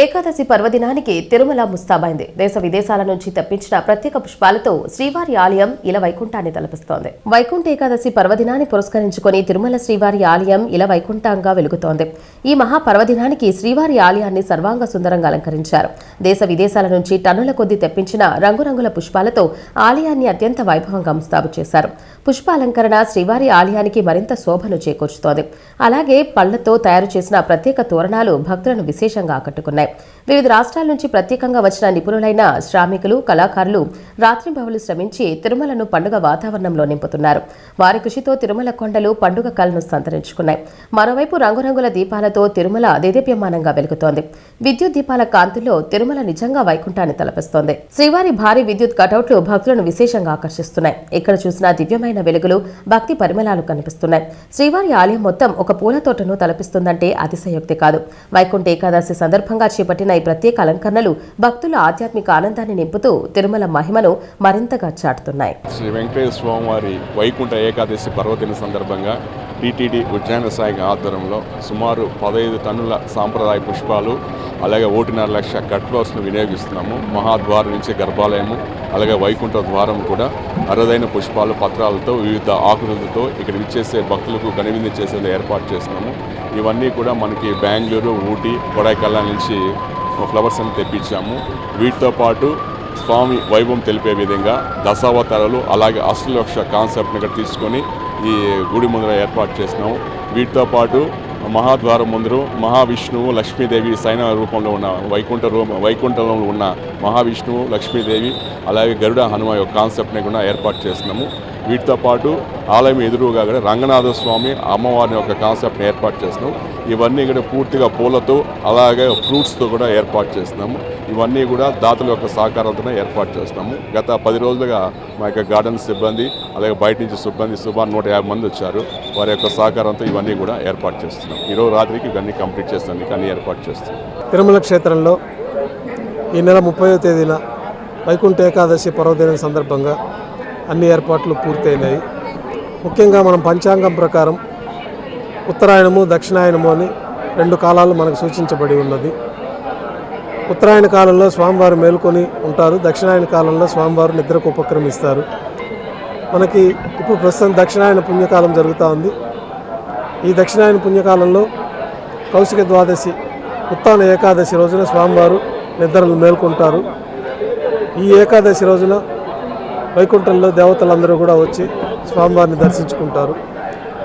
ఏకాదశి పర్వదినానికి తిరుమల ముస్తాబైంది. దేశ విదేశాల నుంచి తెప్పించిన ప్రత్యేక పుష్పాలతో శ్రీవారి ఆలయం ఇల వైకుంఠాన్ని తలపిస్తోంది. వైకుంఠ ఏకాదశి పర్వదినాన్ని పురస్కరించుకొని తిరుమల శ్రీవారి ఆలయం ఇల వైకుంఠంగా వెలుగుతోంది. ఈ మహా పర్వదినానికి శ్రీవారి ఆలయాన్ని సర్వాంగ సుందరంగా అలంకరించారు. దేశ విదేశాల నుంచి టన్నుల కొద్దీ తెప్పించిన రంగురంగుల పుష్పాలతో ఆలయాన్ని అత్యంత వైభవంగా ముస్తాబు చేశారు. పుష్పాలంకరణ శ్రీవారి ఆలయానికి మరింత శోభను చేకూర్చుతోంది. అలాగే పళ్ళతో తయారు చేసిన ప్రత్యేక తోరణాలు భక్తులను విశేషంగా ఆకట్టుకున్నాయి. వివిధ రాష్ట్రాల నుంచి ప్రత్యేకంగా వచ్చిన నిపుణులైన శ్రామికులు కళాకారులు రాత్రింబవలు శ్రమించి తిరుమలను పండుగ వాతావరణంలో నింపుతున్నారు. వారి కృషితో తిరుమల కొండలు పండుగ కళను సంతరించుకున్నాయి. మరోవైపు రంగురంగుల దీపాలతో తిరుమల దేదీప్యమానంగా వెలుగుతోంది. విద్యుత్ దీపాల కాంతుల్లో తిరుమల తిరుమల నిజంగా వైకుంఠాన్ని తలపిస్తోంది. శ్రీవారి భారీ విద్యుత్ కటౌట్లు భక్తులను విశేషంగా ఆకర్షిస్తున్నాయి. ఇక్కడ చూసిన దివ్యమైన వెలుగులు భక్తి పరిమళాలు కనిపిస్తున్నాయి. శ్రీవారి ఆలయం మొత్తం ఒక పూల తోటను తలపిస్తుందంటే అతిశయోక్తి కాదు. వైకుంఠ ఏకాదశి సందర్భంగా చేపట్టిన ఈ ప్రత్యేక అలంకరణలు భక్తుల ఆధ్యాత్మిక ఆనందాన్ని నింపుతూ తిరుమల మహిమను మరింతగా చాటుతున్నాయి. శ్రీ వెంకటేశ్వర స్వామివారి వైకుంఠ ఏకాదశి పర్వదిన సందర్భంగా టీటీడీ ఉజ్జాన సాయి ఆధ్వర్యంలో సుమారు పదహైదు టన్నుల సాంప్రదాయ పుష్పాలు అలాగే ఒకటిన్నర లక్ష కట్ ఫ్లవర్స్ను వినియోగిస్తున్నాము. మహాద్వారం నుంచి గర్భాలయము అలాగే వైకుంఠ ద్వారం కూడా అరుదైన పుష్పాలు పత్రాలతో వివిధ ఆకృతులతో ఇక్కడ విచ్చేసే భక్తులకు కనువిందు చేసేలా ఏర్పాటు చేస్తున్నాము. ఇవన్నీ కూడా మనకి బెంగళూరు ఊటీ కొడైకల్ నుంచి ఫ్లవర్స్ అని తెప్పించాము. వీటితో పాటు స్వామి వైభవం తెలిపే విధంగా దశావతారాలు అలాగే అష్టలక్ష కాన్సెప్ట్ని ఇక్కడ తీసుకొని ఈ గుడి ముందర ఏర్పాటు చేసినాము వీటితో పాటు మహాద్వారం ముందరు మహావిష్ణువు లక్ష్మీదేవి సైన రూపంలో ఉన్న వైకుంఠ రూప వైకుంఠంలో ఉన్న మహావిష్ణువు లక్ష్మీదేవి అలాగే గరుడ హనుమ యొక్క కాన్సెప్ట్ని కూడా ఏర్పాటు చేస్తున్నాము. వీటితో పాటు ఆలయం ఎదురుగా కూడా రంగనాథ స్వామి అమ్మవారిని యొక్క కాన్సెప్ట్ని ఏర్పాటు చేస్తున్నాం. ఇవన్నీ కూడా పూర్తిగా పూలతో అలాగే ఫ్రూట్స్తో కూడా ఏర్పాటు చేస్తున్నాము. ఇవన్నీ కూడా దాతల యొక్క సహకారంతో ఏర్పాటు చేస్తున్నాము. గత పది రోజులుగా మా యొక్క గార్డెన్ సిబ్బంది అలాగే బయట నుంచి సిబ్బంది సుమారు నూట యాభై మంది వచ్చారు. వారి యొక్క సహకారంతో ఇవన్నీ కూడా ఏర్పాటు చేస్తున్నాం. ఈరోజు రాత్రికి ఇవన్నీ కంప్లీట్ చేస్తాను అన్ని ఏర్పాటు చేస్తున్నాం. తిరుమల క్షేత్రంలో ఈ నెల ముప్పైవ తేదీన వైకుంఠ ఏకాదశి పర్వదినం సందర్భంగా అన్ని ఏర్పాట్లు పూర్తయినాయి. ముఖ్యంగా మనం పంచాంగం ప్రకారం ఉత్తరాయణము దక్షిణాయనము అని రెండు కాలాలు మనకు సూచించబడి ఉన్నది. ఉత్తరాయణ కాలంలో స్వామివారు మేల్కొని ఉంటారు. దక్షిణాయన కాలంలో స్వామివారు నిద్రకు ఉపక్రమిస్తారు. మనకి ఇప్పుడు ప్రస్తుతం దక్షిణాయన పుణ్యకాలం జరుగుతూ ఉంది. ఈ దక్షిణాయన పుణ్యకాలంలో కౌశిక ద్వాదశి ఉత్తాన ఏకాదశి రోజున స్వామివారు నిద్రలు మేల్కొంటారు. ఈ ఏకాదశి రోజున వైకుంఠంలో దేవతలందరూ కూడా వచ్చి స్వామివారిని దర్శించుకుంటారు.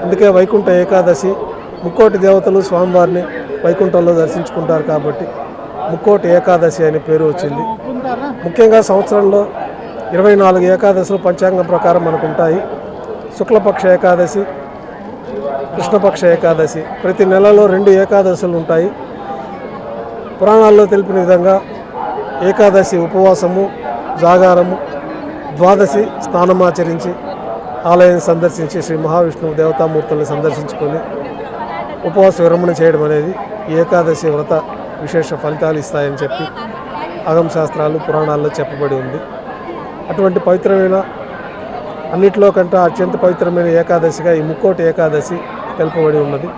అందుకే వైకుంఠ ఏకాదశి ముక్కోటి దేవతలు స్వామివారిని వైకుంఠంలో దర్శించుకుంటారు కాబట్టి ముక్కోటి ఏకాదశి అనే పేరు వచ్చింది. ముఖ్యంగా సంవత్సరంలో ఇరవై నాలుగు ఏకాదశులు పంచాంగం ప్రకారం మనకు ఉంటాయి శుక్లపక్ష ఏకాదశి కృష్ణపక్ష ఏకాదశి ప్రతి నెలలో రెండు ఏకాదశులు ఉంటాయి. పురాణాల్లో తెలిపిన విధంగా ఏకాదశి ఉపవాసము జాగారము ద్వాదశి స్నానమాచరించి ఆలయం సందర్శించి శ్రీ మహావిష్ణువు దేవతామూర్తుల్ని సందర్శించుకొని ఉపవాస విరమణ చేయడం అనేది ఏకాదశి వ్రత విశేష ఫలితాలు ఇస్తాయని చెప్పి అగం శాస్త్రాలు పురాణాల్లో చెప్పబడి ఉంది. అటువంటి పవిత్రమైన అన్నిటిలో కంటే అత్యంత పవిత్రమైన ఏకాదశిగా ఈ ముక్కోటి ఏకాదశి తెలుపబడి ఉన్నది.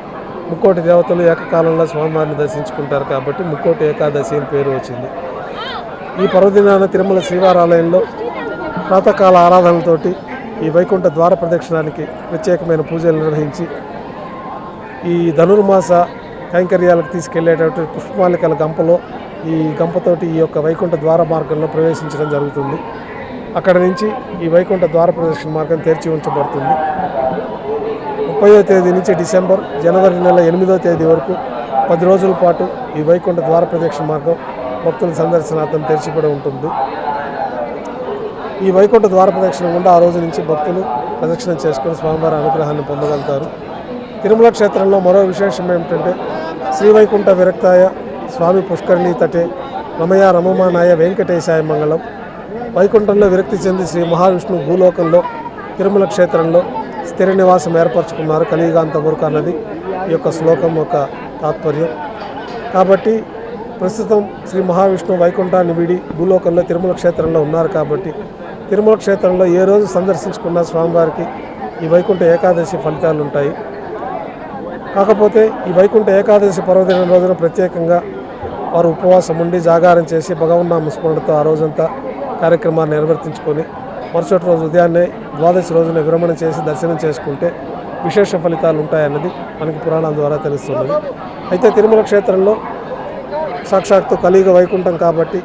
ముక్కోటి దేవతలు ఏకకాలంలో స్వామివారిని దర్శించుకుంటారు కాబట్టి ముక్కోటి ఏకాదశి అని పేరు వచ్చింది. ఈ పర్వదినాన తిరుమల శ్రీవారాలయంలో ప్రాతకాల ఆరాధనలతోటి ఈ వైకుంఠ ద్వార ప్రదక్షిణానికి ప్రత్యేకమైన పూజలు నిర్వహించి ఈ ధనుర్మాస కైంకర్యాలకు తీసుకెళ్ళేటటువంటి పుష్పమాలికల గంపలో ఈ గంపతోటి ఈ యొక్క వైకుంఠ ద్వార మార్గంలో ప్రవేశించడం జరుగుతుంది. అక్కడ నుంచి ఈ వైకుంఠ ద్వార ప్రదక్షిణ మార్గం తెరిచి ఉంచబడుతుంది. ముప్పయో తేదీ నుంచి డిసెంబర్ జనవరి నెల ఎనిమిదో తేదీ వరకు పది రోజుల పాటు ఈ వైకుంఠ ద్వార ప్రదక్షిణ మార్గం భక్తుల సందర్శనార్థం తెరిచిపడి ఉంటుంది. ఈ వైకుంఠ ద్వార ప్రదక్షిణ గుండా ఆ రోజు నుంచి భక్తులు ప్రదక్షిణ చేసుకుని స్వామివారి అనుగ్రహాన్ని పొందగలుగుతారు. తిరుమల క్షేత్రంలో మరో విశేషం ఏమిటంటే శ్రీ వైకుంఠ విరక్తాయ స్వామి పుష్కరిణి తటే రమయ రమమానాయ వెంకటేశాయ మంగళం. వైకుంఠంలో విరక్తి చెంది శ్రీ మహావిష్ణువు భూలోకంలో తిరుమల క్షేత్రంలో స్థిర నివాసం ఏర్పరచుకున్నారు కలియుగాంత వరకు అన్నది ఈ యొక్క శ్లోకం యొక్క తాత్పర్యం. కాబట్టి ప్రస్తుతం శ్రీ మహావిష్ణువు వైకుంఠాన్ని వీడి భూలోకంలో తిరుమల క్షేత్రంలో ఉన్నారు కాబట్టి తిరుమల క్షేత్రంలో ఏ రోజు సందర్శించుకున్న స్వామివారికి ఈ వైకుంఠ ఏకాదశి ఫలితాలు ఉంటాయి కాకపోతే ఈ వైకుంఠ ఏకాదశి పర్వదిన రోజున ప్రత్యేకంగా వారు ఉపవాసం ఉండి జాగారం చేసి భగవన్నామ స్మరణతో ఆ రోజంతా కార్యక్రమాన్ని నిర్వర్తించుకొని మరుసటి రోజు ఉదయాన్నే ద్వాదశి రోజున విరమణ చేసి దర్శనం చేసుకుంటే విశేష ఫలితాలు ఉంటాయన్నది మనకి పురాణం ద్వారా తెలుస్తున్నది. అయితే తిరుమల క్షేత్రంలో సాక్షాత్తు కలియుగ వైకుంఠం కాబట్టి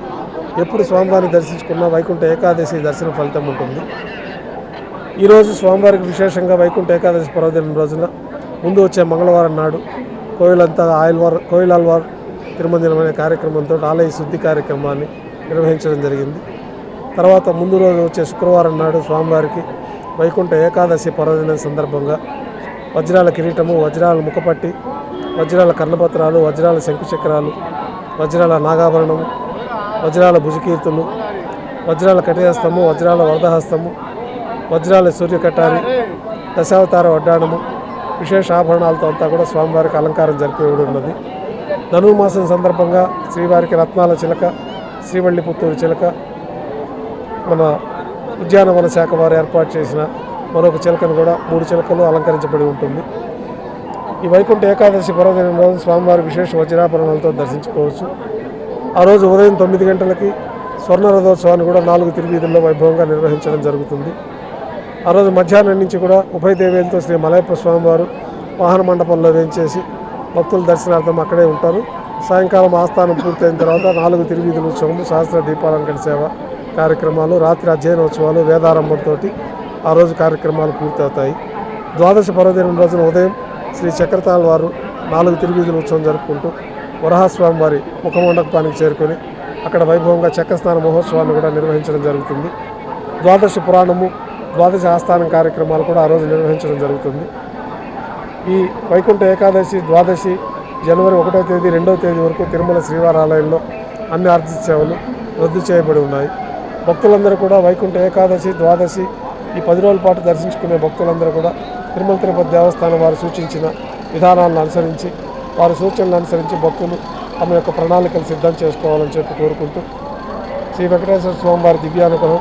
ఎప్పుడు స్వామివారిని దర్శించుకున్నా వైకుంఠ ఏకాదశి దర్శన ఫలితం ఉంటుంది. ఈరోజు స్వామివారికి విశేషంగా వైకుంఠ ఏకాదశి పర్వదినం రోజున ముందు వచ్చే మంగళవారం నాడు కోయిలంతా ఆయిల్వార్ కోయిలాల్వార్ తిరుమంజనం అనే కార్యక్రమంతో ఆలయ శుద్ధి కార్యక్రమాన్ని నిర్వహించడం జరిగింది. తర్వాత ముందు రోజు వచ్చే శుక్రవారం నాడు స్వామివారికి వైకుంఠ ఏకాదశి పర్వదినం సందర్భంగా వజ్రాల కిరీటము వజ్రాల ముఖపట్టి వజ్రాల కర్ణపత్రాలు వజ్రాల శంకుచక్రాలు వజ్రాల నాగాభరణము వజ్రాల భుజకీర్తులు వజ్రాల కటిహస్తము వజ్రాల వరదహస్తము వజ్రాల సూర్యకటారి దశావతార వడ్డాణము విశేష ఆభరణాలతో అంతా కూడా స్వామివారికి అలంకారం జరిపి ఉన్నది. ధనుమాసం సందర్భంగా శ్రీవారికి రత్నాల చిలక శ్రీవల్లి పుత్తూరు చిలక మన ఉద్యానవన శాఖ వారు ఏర్పాటు చేసిన మరొక చిలకను కూడా మూడు చిలకలు అలంకరించబడి ఉంటుంది. ఈ వైకుంఠ ఏకాదశి పర్వదిన రోజు స్వామివారి విశేష వజ్రాభరణాలతో దర్శించుకోవచ్చు. ఆ రోజు ఉదయం తొమ్మిది గంటలకి స్వర్ణ రథోత్సవాన్ని కూడా నాలుగు తిరువీధుల్లో వైభవంగా నిర్వహించడం జరుగుతుంది. ఆ రోజు మధ్యాహ్నం నుంచి కూడా ఉభయ దేవేలతో శ్రీ మలయప్ప స్వామివారు వాహన మండపంలో వేయించేసి భక్తుల దర్శనార్థం అక్కడే ఉంటారు. సాయంకాలం ఆస్థానం పూర్తయిన తర్వాత నాలుగు తిరువీధుల ఉత్సవం సహస్ర దీపాలంకరణ సేవ కార్యక్రమాలు రాత్రి అధ్యయనోత్సవాలు వేదారంభంతో ఆ రోజు కార్యక్రమాలు పూర్తవుతాయి. ద్వాదశ పర్వదినం రోజున ఉదయం శ్రీ చక్రతాల్ వారు నాలుగు తిరువీధుల ఉత్సవం జరుపుకుంటూ వరహాస్వామి వారి ముఖమండపానికి చేరుకొని అక్కడ వైభవంగా చక్రస్నాన మహోత్సవాన్ని కూడా నిర్వహించడం జరుగుతుంది. ద్వాదశి పురాణము ద్వాదశ ఆస్థానం కార్యక్రమాలు కూడా ఆ రోజు నిర్వహించడం జరుగుతుంది. ఈ వైకుంఠ ఏకాదశి ద్వాదశి జనవరి ఒకటో తేదీ రెండవ తేదీ వరకు తిరుమల శ్రీవారాలయంలో అన్ని ఆర్థిక సేవలు రద్దు చేయబడి ఉన్నాయి. భక్తులందరూ కూడా వైకుంఠ ఏకాదశి ద్వాదశి ఈ పది రోజుల పాటు దర్శించుకునే భక్తులందరూ కూడా తిరుమల తిరుపతి దేవస్థానం వారు సూచించిన విధానాలను అనుసరించి వారి సూచనలు అనుసరించి భక్తులు తమ యొక్క ప్రణాళికలు సిద్ధం చేసుకోవాలని చెప్పి కోరుకుంటూ శ్రీ వెంకటేశ్వర స్వామి వారి దివ్యానుగ్రహం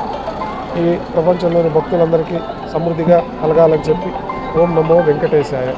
ఈ ప్రపంచంలోని భక్తులందరికీ సమృద్ధిగా కలగాలని చెప్పి ఓం నమో వెంకటేశాయ.